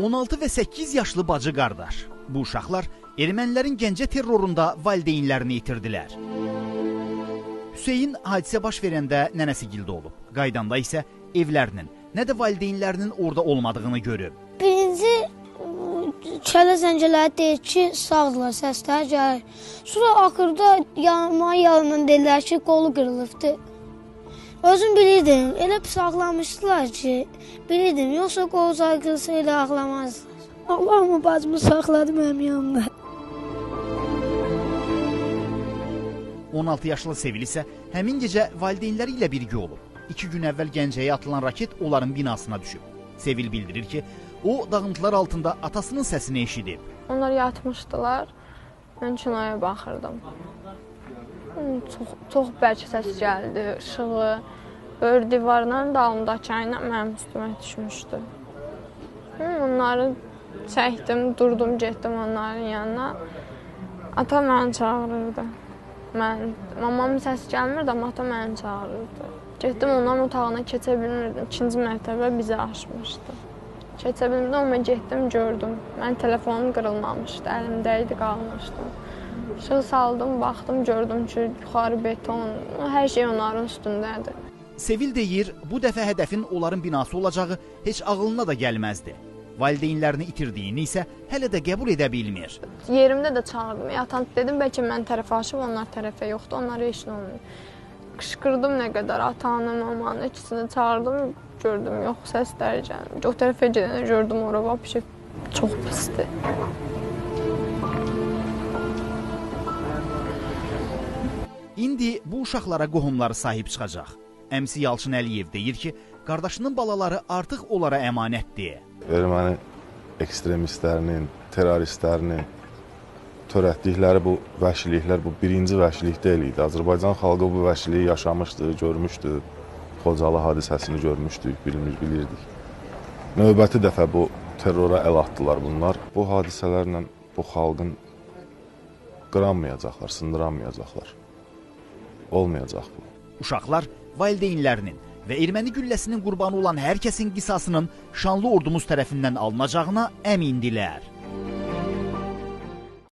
16 və 8 yaşlı bacı qardaş. Bu uşaqlar ermənilərin Gəncə terrorunda valideynlərini itirdilər. Hüseyn hadisə baş verəndə nənəsi gildə olub. Qaydanda isə evlərinin, nə də valideynlərinin orada olmadığını görüb. Birinci kələ zəncirləri deyir ki, sağdırlar, səslər gəlir. Sonra axırda yanıma yanından dedilər ki, qolu qırılıbdı. Özüm bilirdim, elə pis ağlamışdılar ki, bilirdim, yoxsa qol qırılsa elə ağlamazdılar. Allahımı bacımı saxladı mənim yanımda. 16 yaşlı Sevil isə həmin gecə valideynləri ilə birgə olub. 2 gün əvvəl Gəncəyə atılan raket onların binasına düşüb. Sevil bildirir ki, o dağıntılar altında atasının səsini eşidib. Onlar yatmışdılar. Mən kinoya baxırdım. Çox çox bərk səs gəldi, işığı. Böyür divarların dalındakı ayna mənim üstümə düşmüşdü. Onları çəkdim, durdum, getdim onların yanına. Ata məni çağırırdı. Mən mamamın səsi gəlmirdi, amma ata məni çağırırdı. Getdim onların otağına keçə bilmirdim. İkinci mərtəbə bizə açmışdı. Keçə bilmirdim, amma getdim, gördüm. Mən telefonum qırılmamışdı, əlimdə idi, qalmışdım. Işıq saldım, baxdım, gördüm ki, yuxarı beton, hər şey onların üstündədir. Sevil deyir, bu dəfə hədəfin onların binası olacağı heç ağlına da gəlməzdi. Valideynlərini itirdiyini isə hələ də qəbul edə bilmir. Yerimdə də çağırdım. Yatan dedim, bəlkə mən tərəfə aşıb, onlar tərəfə yoxdur, onlara heç nə olmuyor. Qışqırdım nə qədər atanı, mamanı, ikisini çağırdım, gördüm, yox, səslər gəlmir. O tərəfə gedəndə gördüm, ora vəbşə çox pisdir. İndi bu uşaqlara qohumları sahib çıxacaq. Əmsi Yalçın Əliyev deyir ki, qardaşının balaları artıq onlara əmanətdir. erməni ekstremistlərinin, terroristlərinin törətdikləri bu vəhşiliklər bu birinci vəhşilik deyil idi. Azərbaycan xalqı bu vəhşiliyi yaşamışdı, görmüşdü. Xocalı hadisəsini görmüşdük, bilmir, bilirdik. Növbəti dəfə bu terrora əl atdılar bunlar. Bu hadisələrlə bu xalqın qıranmayacaqlar, sındıramayacaqlar. Olmayacaq bu. Uşaqlar valideynlərinin və erməni gülləsinin qurbanı olan hər kəsin qisasının şanlı ordumuz tərəfindən alınacağına əmindilər.